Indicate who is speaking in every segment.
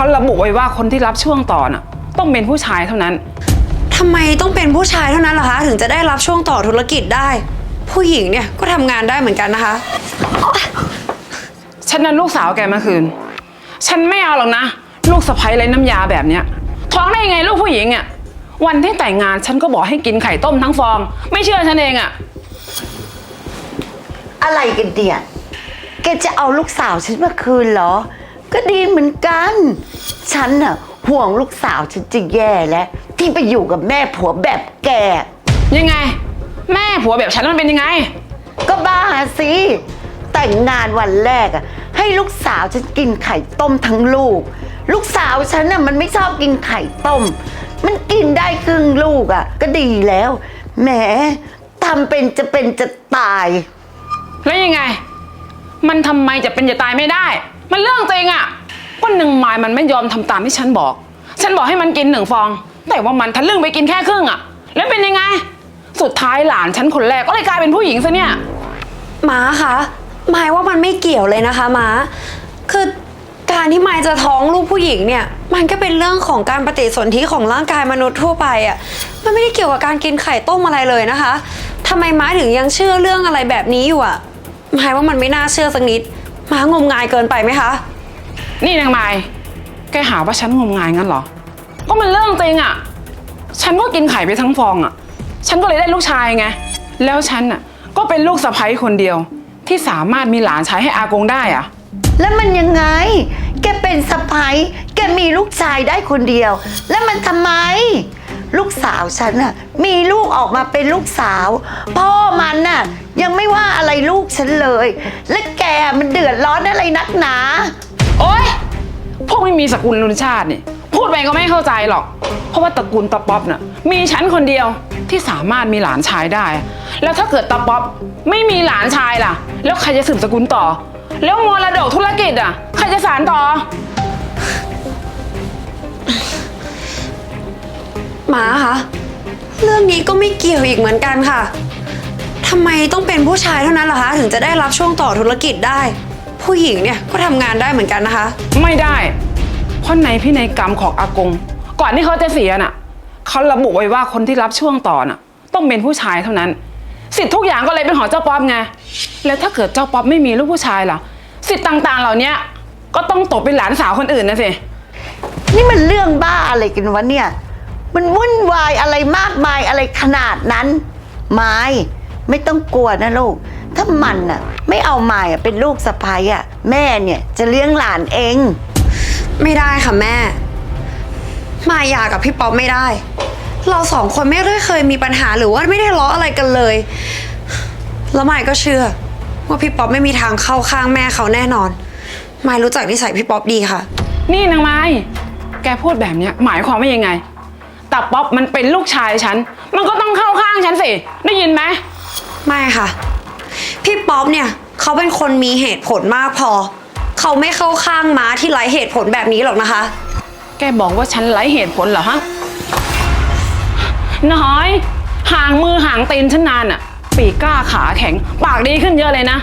Speaker 1: เขาระบุไว้ว่าคนที่รับช่วงต่อน่ะ ต้องเป็นผู้ชายเท่านั้น
Speaker 2: ทำไมต้องเป็นผู้ชายเท่านั้นล่ะคะ ถึงจะได้รับช่วงต่อธุรกิจได้ ผู้หญิงเนี่ยก็ทำงานได้เหมือนกันนะคะ
Speaker 1: ฉันนั้นลูกสาวแกเมื่อคืน ฉันไม่เอาหรอกนะ ลูกสะใภ้ไรน้ำยาแบบเนี้ย ท้องได้ยังไงลูกผู้หญิงอะ วันที่แต่งงานฉันก็บอกให้กินไข่ต้มทั้งฟอง ไม่เชื่อฉันเองอะ
Speaker 3: อะไรกันเดียแกจะเอาลูกสาวฉันมาคืนเหรอ ก็ดีเหมือนกัน ฉันน่ะห่วงลูกสาวฉันจะแย่แล้ว ที่ไปอยู่กับแม่ผัวแบบแก
Speaker 1: ยังไง แม่ผัวแบบฉันมันเป็นยังไง
Speaker 3: ก็บ้าสิ แต่งงานวันแรกอะให้ลูกสาวฉันกินไข่ต้มทั้งลูก ลูกสาวฉันน่ะมันไม่ชอบกินไข่ต้ม มันกินได้ครึ่งลูกอะก็ดีแล้วแหมทำเป็นจะเป็นจะตาย
Speaker 1: แล้วยังไง มันทำไมจะเป็นจะตายไม่ได้ มันเรื่องจริงอะก็หนึ่งไม้มันไม่ยอมทำตามที่ฉันบอก ฉันบอกให้มันกินหนึ่งฟอง แต่ว่ามันทะลึ่งไปกินแค่ครึ่งอะแล้วเป็นยังไง สุดท้ายหลานฉันคนแรกก็เลยกลายเป็นผู้หญิงซะเนี่ย
Speaker 2: ม้าคะหมายว่ามันไม่เกี่ยวเลยนะคะม้า คือการที่มายจะท้องลูกผู้หญิงเนี่ย มันก็เป็นเรื่องของการปฏิสนธิของร่างกายมนุษย์ทั่วไปอะ่ะ มันไม่ได้เกี่ยวกับการกินไข่ต้มอะไรเลยนะคะทำไมม้าถึงยังเชื่อเรื่องอะไรแบบนี้อยู่อะ่ะหมายว่ามันไม่น่าเชื่อสักนิด ม้างมงายเกินไปไหมคะ
Speaker 1: นี่นางไม้แกหาว่าฉันงมงายงั้นเหรอ ก็มันเรื่องจริงอะฉันก็กินไข่ไปทั้งฟองอะฉันก็เลยได้ลูกชายไง แล้วฉันอะก็เป็นลูกสะใภ้คนเดียว ที่สามารถมีหลานชายให้อากงได้อะ
Speaker 3: แล้วมันยังไง แกเป็นสะพ้ายแกมีลูกชายได้คนเดียว แล้วมันทำไม ลูกสาวฉันน่ะ มีลูกออกมาเป็นลูกสาว พ่อมันน่ะ ยังไม่ว่าอะไรลูกฉันเลย และแก มันเดือดร้อนอะไรนักหนา
Speaker 1: โอ๊ย พวกไม่มีสกุลลุนชาตินี่ พูดไปก็ไม่เข้าใจหรอก เพราะว่าตระกูลตาป๊อปน่ะ มีฉันคนเดียวที่สามารถมีหลานชายได้ แล้วถ้าเกิดตาป๊อปไม่มีหลานชายล่ะ แล้วใครจะสืบสกุลต่อ แล้วมรดกธุรกิจอะ ใครจะสานต่อ
Speaker 2: หมาคะเรื่องนี้ก็ไม่เกี่ยวอีกเหมือนกันค่ะ ทำไมต้องเป็นผู้ชายเท่านั้นล่ะคะถึงจะได้รับช่วงต่อธุรกิจได้ ผู้หญิงเนี่ยก็ทำงานได้เหมือนกันนะคะ
Speaker 1: ไม่ได้ เพราะในพินัยกรรมของอากง ก่อนที่เขาจะเสียน่ะเขาระบุไว้ว่าคนที่รับช่วงต่อน่ะ ต้องเป็นผู้ชายเท่านั้น สิทธิ์ทุกอย่างก็เลยเป็นของเจ้าป๊อปไงแล้วถ้าเกิดเจ้าป๊อปไม่มีลูกผู้ชายล่ะ สิทธิ์ต่างๆ เหล่านี้ก็ต้องตกเป็นหลานสาวคนอื่นนะสิ
Speaker 3: นี่มันเรื่องบ้าอะไรกันวะเนี่ย มันวุ่นวายอะไรมากมายอะไรขนาดนั้น ไม้ ไม่ต้องกลัวนะลูก ถ้ามันน่ะ ไม่เอาไม้อะเป็นลูกสะพ้ายอะแม่เนี่ยจะเลี้ยงหลานเอง
Speaker 2: ไม่ได้ค่ะแม่ มายากับพี่ป๊อปไม่ได้ เราสองคนไม่ได้เคยมีปัญหาหรือว่าไม่ได้ทะเลาะอะไรกันเลย แล้วมายก็เชื่อ ว่าพี่ป๊อปไม่มีทางเข้าข้างแม่เขาแน่นอน มายรู้จักนิสัยพี่ป๊อปดีค่ะ
Speaker 1: นี่นางไม้ แกพูดแบบเนี้ยหมายความว่ายังไงแต่ป๊อปมันเป็นลูกชายฉัน มันก็ต้องเข้าข้างฉันสิ ได้ยินไหม
Speaker 2: ไม่ค่ะ พี่ป๊อปเนี่ยเขาเป็นคนมีเหตุผลมากพอ เขาไม่เข้าข้างม้าที่ไร้เหตุผลแบบนี้หรอกนะคะ
Speaker 1: แกบอกว่าฉันไร้เหตุผลเหรอฮะ น้อย ห่างมือห่างตีนฉันนานอะปีกกล้าขาแข็ง ปากดีขึ้นเยอะเลยนะ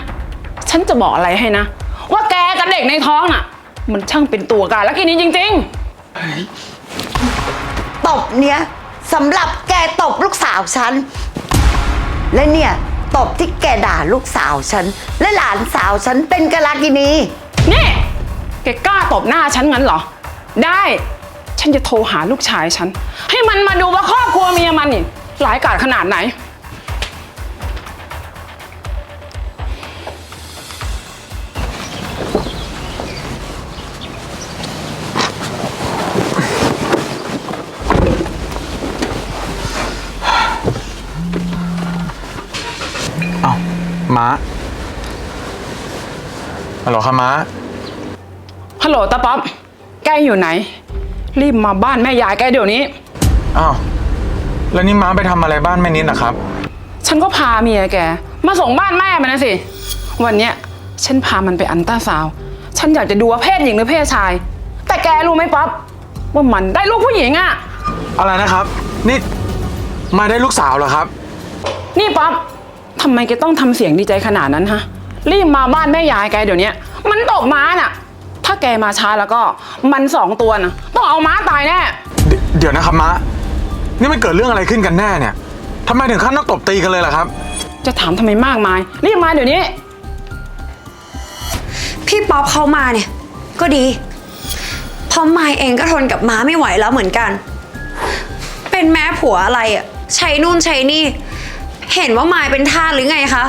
Speaker 1: ฉันจะบอกอะไรให้นะ ว่าแกกับเด็กในท้องน่ะ มันช่างเป็นตัวการแล้วกินนี้จริง
Speaker 3: ตบเนี้ยสำหรับแกตบลูกสาวฉัน และเนี่ย ตบที่แกด่าลูกสาวฉัน และหลานสาวฉันเป็นกะลากินี
Speaker 1: นี่แกกล้าตบหน้าฉันงั้นเหรอ ได้ ฉันจะโทรหาลูกชายฉัน ให้มันมาดูว่าครอบครัวเมียมันนี่ร้ายกาจขนาดไหน
Speaker 4: ม้าฮัลโหลครับม้า
Speaker 1: ฮัลโหลตาป๊อปแกอยู่ไหน รีบมาบ้านแม่ยายแกเดี๋ยวนี้
Speaker 4: อ้าว แล้วนี่ม้าไปทำอะไรบ้านแม่นิดนะครับ
Speaker 1: ฉันก็พาเมียแก มาส่งบ้านแม่มันนะสิ วันเนี้ยฉันพามันไปอันต้าซาวด์ฉันอยากจะดูว่าเพศหญิงหรือเพศชาย แต่แกรู้ไหมป๊อปว่ามันได้ลูกผู้หญิงอะ
Speaker 4: อะไรนะครับ นี่ มาได้ลูกสาวเหรอครับ
Speaker 1: นี่ป๊อป ทำไมแกต้องทำเสียงดีใจขนาดนั้นฮะ รีบมาบ้านแม่ยายแกเดี๋ยวเนี้ยมันตกม้าน่ะ ถ้าแกมาช้าแล้วก็มันสองตัวนะต้องเอาม้าตายแน่
Speaker 4: เดเดี๋ยวนะครับม้านี่มันเกิดเรื่องอะไรขึ้นกันแน่เนี่ยทำไมถึงขั้นต้องตบตีกันเลยล่ะครับ
Speaker 1: จะถามทำไมมากมาย รีบมาเดี๋ยวนี้
Speaker 2: พี่ป๊อปเข้ามาเนี่ย ก็ดีเพราะมายเองก็ทนกับม้าไม่ไหวแล้วเหมือนกัน เป็นแม่ผัวอะไรอะใช้นู่นใช้นี่ เห็นว่ามายเป็นทาสหรือไงคะ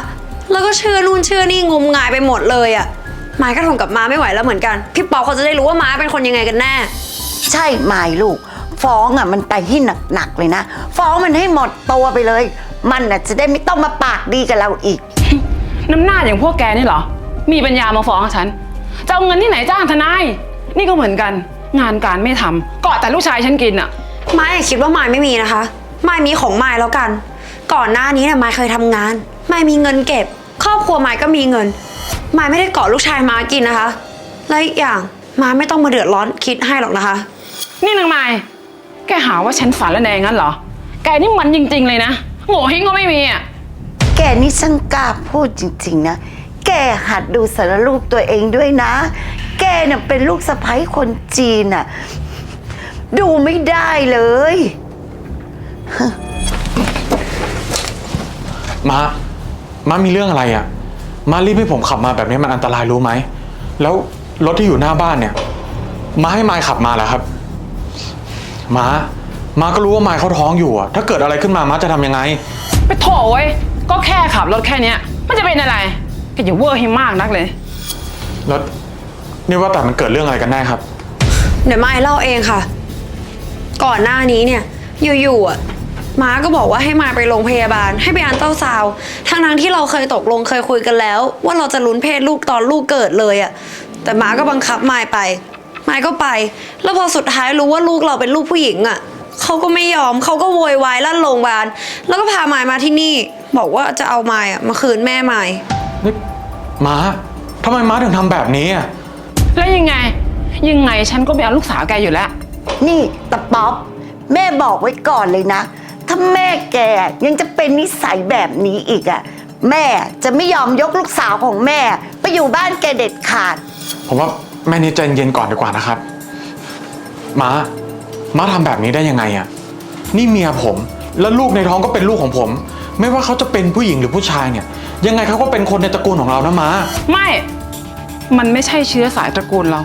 Speaker 2: แล้วก็เชื่อนู่นเชื่อนี่งมงายไปหมดเลยอะมายก็ทนกับม้าไม่ไหวแล้วเหมือนกัน พี่ป๊อปเขาจะได้รู้ว่าม้าเป็นคนยังไงกันแน่
Speaker 3: ใช่ไหมลูก ฟ้องอะมันไปที่หนักๆเลยนะ ฟ้องมันให้หมดตัวไปเลย มันอะจะได้ไม่ต้องมาปากดีกับเราอีก
Speaker 1: น้ำหน้าอย่างพวกแกนี่เหรอ มีปัญญามาฟ้องฉัน จะเอาเงินที่ไหนจ้างทนาย นี่ก็เหมือนกัน งานการไม่ทำเกาะแต่ลูกชายฉันกินอะ
Speaker 2: มายคิดว่ามายไม่มีนะคะมายมีของมายแล้วกัน ก่อนหน้านี้เนี่ยมายเคยทำงาน มายมีเงินเก็บ ครอบครัวมายก็มีเงิน มายไม่ได้เกาะลูกชายมากินนะคะ และอีกอย่างมายไม่ต้องมาเดือดร้อนคิดให้หรอกนะคะ
Speaker 1: นี่นางไม้แกหาว่าฉันฝันละแนงงั้นเหรอ แกนี่มันจริง ๆ เลยนะ โง่เฮงก็ไม่มีอะ
Speaker 3: แกนี่ช่างกล้าพูดจริง ๆ นะ แกหัดดูสารรูปตัวเองด้วยนะ แกเนี่ยเป็นลูกสะใภ้คนจีนน่ะ ดูไม่ได้เลย
Speaker 4: ม้าม้ามีเรื่องอะไรอะ่ะม้ารีบให้ผมขับมาแบบนี้มันอันตรายรู้ไหม แล้วรถที่อยู่หน้าบ้านเนี่ยม้าให้มายขับมาแล้วครับม้าม้าก็รู้ว่ามายเขาท้องอยู่อะถ้าเกิดอะไรขึ้นมาม้าจะทำยังไง
Speaker 1: ไปโถเว้ยก็แค่ขับรถแค่เนี้ยมันจะเป็นอะไรแกอย่าเวอร์ให้มากนักเลย
Speaker 4: แล้วนี่ว่าแต่มันเกิดเรื่องอะไรกันแน่ครับ
Speaker 2: เดี๋ยวมายเล่าเองค่ะ ก่อนหน้านี้เนี่ย อยู่ๆอะ ม้าก็บอกว่าให้มายไปโรงพยาบาล ให้ไปอันเต้าซาวด์ทั้งๆที่เราเคยตกลงเคยคุยกันแล้ว ว่าเราจะลุ้นเพศลูกตอนลูกเกิดเลยอะแต่ม้าก็บังคับมายไปมายก็ไป แล้วพอสุดท้ายรู้ว่าลูกเราเป็นลูกผู้หญิงอะเขาก็ไม่ยอมเขาก็โวยวายลั่นโรงพยาบาลแล้วก็พามายมาที่นี่ บอกว่าจะเอามายอะมาคืนแม่มาย
Speaker 4: นี่ม้าทำไมม้าถึงทำแบบนี้อะ
Speaker 1: แล้วยังไง ยังไงฉันก็ไม่เอาลูกสาวแกอยู่แล้ว
Speaker 3: นี่ตะป๊อปแม่บอกไว้ก่อนเลยนะถ้า แม่แกยังจะเป็นนิสัยแบบนี้อีกอะ่ะแม่จะไม่ยอมยกลูกสาวของแม่ ไปอยู่บ้านแกเด็ดขาด
Speaker 4: ผมว่าแม่นิดใจเย็นก่อนดีกว่านะครับม้าม้าทำแบบนี้ได้ยังไงอะนี่เมียผม แล้วลูกในท้องก็เป็นลูกของผม ไม่ว่าเขาจะเป็นผู้หญิงหรือผู้ชายเนี่ย ยังไงเขาก็เป็นคนในตระกูลของเรานะม้า
Speaker 1: ไม่ มันไม่ใช่เชื้อสายตระกูลเรา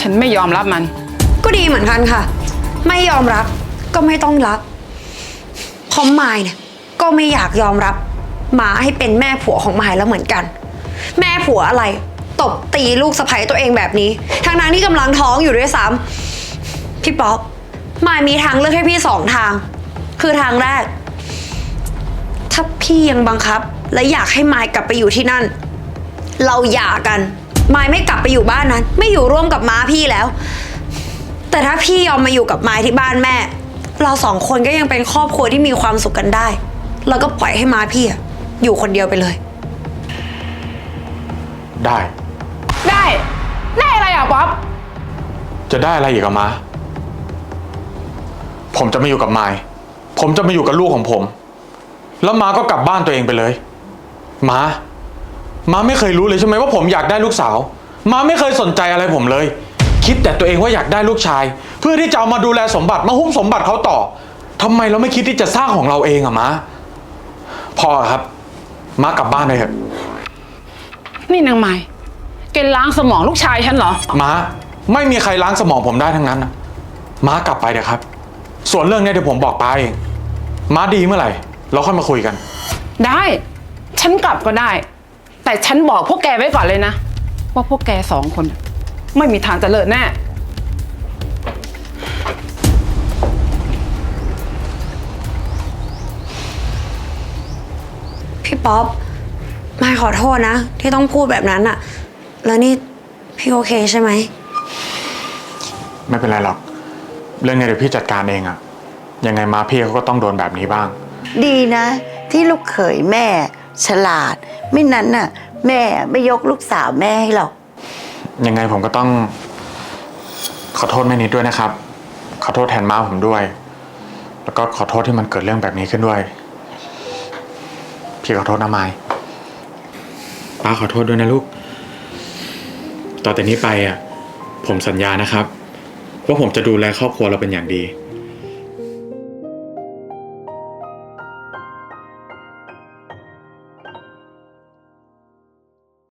Speaker 1: ฉันไม่ยอมรับมัน
Speaker 2: ก็ดีเหมือนกันค่ะ ไม่ยอมรับก็ไม่ต้องรับ เพราะมายเนี่ยก็ไม่อยากยอมรับมาให้เป็นแม่ผัวของมายแล้วเหมือนกัน แม่ผัวอะไรตบตีลูกสะใภ้ตัวเองแบบนี้ทั้งนั้นที่กำลังท้องอยู่ด้วยซ้ำพี่ป๊อปมายมีทางเลือกให้พี่สองทาง คือทางแรก ถ้าพี่ยังบังคับ และอยากให้มายกลับไปอยู่ที่นั่น เราหย่ากันมายไม่กลับไปอยู่บ้านนั้น ไม่อยู่ร่วมกับม้าพี่แล้ว แต่ถ้าพี่ยอมมาอยู่กับมายที่บ้านแม่ เราสองคนก็ยังเป็นครอบครัวที่มีความสุขกันได้ แล้วก็ปล่อยให้ม้าพี่อะอยู่คนเดียวไปเลย
Speaker 4: ได้
Speaker 1: ได้ ได้อะไรอะป๊อป
Speaker 4: จะได้อะไรอีกอะม้าผมจะมาอยู่กับมายผมจะมาอยู่กับลูกของผม แล้วม้าก็กลับบ้านตัวเองไปเลยม้าม้าไม่เคยรู้เลยใช่ไหมว่าผมอยากได้ลูกสาวม้าไม่เคยสนใจอะไรผมเลย คิดแต่ตัวเองว่าอยากได้ลูกชาย เพื่อที่จะเอามาดูแลสมบัติมาหุ้มสมบัติเขาต่อทำไมเราไม่คิดที่จะสร้างของเราเองอะม้าพอครับม้ากลับบ้านเลยเถอะ
Speaker 1: นี่นางไม้แกล้างสมองลูกชายฉันเหรอ
Speaker 4: ม้าไม่มีใครล้างสมองผมได้ทั้งนั้นนะม้ากลับไปเดี๋ยวครับ ส่วนเรื่องเนี้ยเดี๋ยวผมบอกป้าเองม้าดีเมื่อไหร่ เราค่อยมาคุยกัน
Speaker 1: ได้ ฉันกลับก็ได้ แต่ฉันบอกพวกแกไว้ก่อนเลยนะ ว่าพวกแกสองคน ไม่มีทางจะเลิศแน่
Speaker 2: พี่ป๊อปมายขอโทษนะ ที่ต้องพูดแบบนั้นอะแล้วนี่พี่โอเคใช่ไหม
Speaker 4: ไม่เป็นไรหรอก เรื่องเนี้ยเดี๋ยวพี่จัดการเองอะยังไงม้าพี่เขาก็ต้องโดนแบบนี้บ้าง
Speaker 3: ดีนะ ที่ลูกเขยแม่ ฉลาด ไม่นั้นน่ะ แม่ไม่ยกลูกสาวแม่ให้หรอก
Speaker 4: ยังไงผมก็ต้อง ขอโทษแม่นิดด้วยนะครับ ขอโทษแทนม้าผมด้วย แล้วก็ขอโทษที่มันเกิดเรื่องแบบนี้ขึ้นด้วย พี่ขอโทษนะไมายป้าขอโทษด้วยนะลูก ต่อแต่นี้ไปอะ ผมสัญญานะครับ ว่าผมจะดูแลครอบครัวเราเป็นอย่างดี